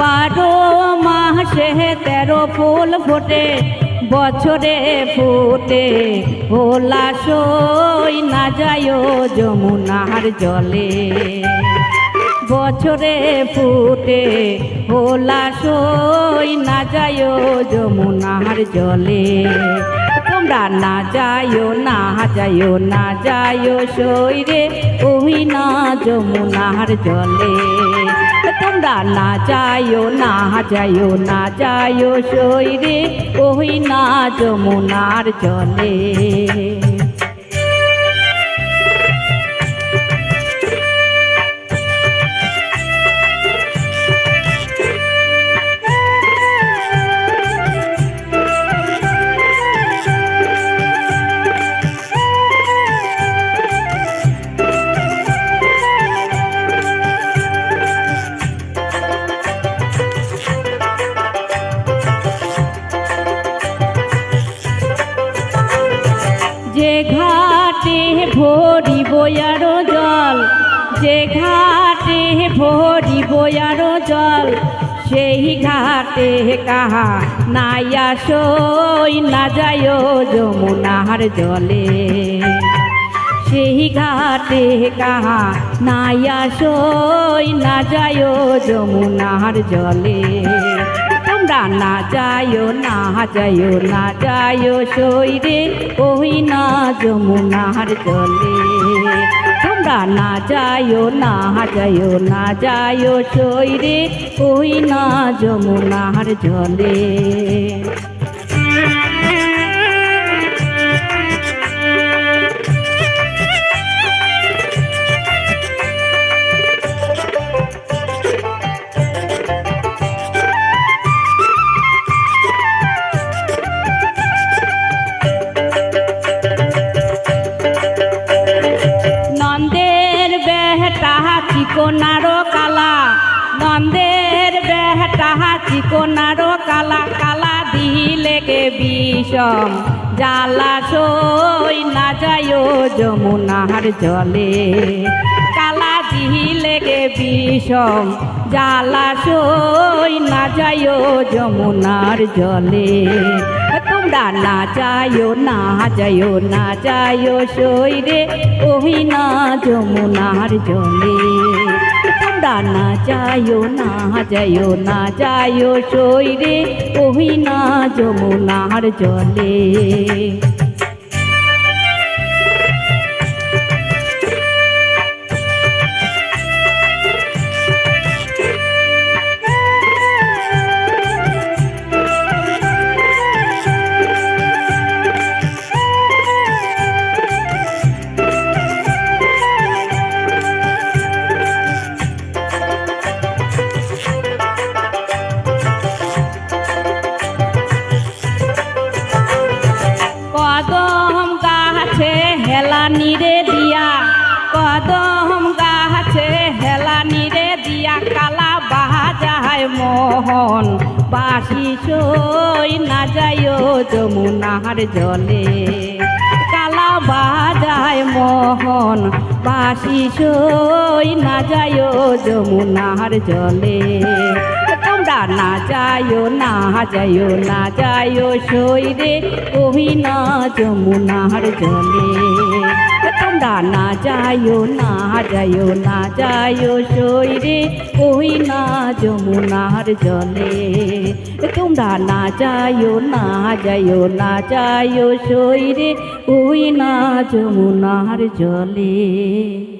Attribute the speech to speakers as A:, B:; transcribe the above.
A: বারো মাসে তেরো ফুল ফোটে, বছরে ফুটে। ভোলা সই না যায় যমুনার জলে। বছরে ফুটে, ভোলা সই না যায় যমুনার জলে? তোমরা না যায়ও না যায়ও না যায়ও সইরে ওই না যমুনার জলে। তোমরা না যায়ও না যায়ও না যায়ও সইরে ওই না যমুনার জলে। ঘাটে ভরি বয়ারো জল, যে ঘাটে ভরি বয়ারো জল, সেই ঘাটে কাহা নাইয়া সই না যায় যমুনার জলে। সেই ঘাটে কাহা নাইয়া সই না যায় যমুনার জলে। তোমরা না যায়ও না যায়ও না যায়ও সইরে ওই না যমুনার জলে। তোমরা না যায়ও না যায়ও না যায়ও সইরে ওই না যমুনার জলে। চিকোনারো কালা, নন্দের বেহটা চিকোনারো কালা কালা দিলে কে বিষম, জ্বালা সই না যায় যমুনার জলে। কালা দিলে কে বিষম, জ্বালা সই না যায় যমুনার জলে। তোমরা না যায়ও না যায়ও না যায়ও সইরে ওই না যমুনার জলে। তোমরা না যায়ও না যায়ও না যায়ও সইরে ওই না যমুনার জলে। হেলা নিরে দিয়া, কদম গাছে হেলা নিরে দিয়া, কালা বাজায় মোহন বাসি সই না যায় যমুনার জলে। কালা বাজায় মোহন বাসি সই না যায় যমুনার জলে। তোমরা না যায়ও না যায়ও না যায়ও সইরে ওই না যমুনার জলে। না যায়ও না যায়ও না যায়ও শৈরে, ওই না যমুনার জলে। তোমরা না যায়ও না যায়ও না যায়ও শৈরে, ওই না যমুনার জলে।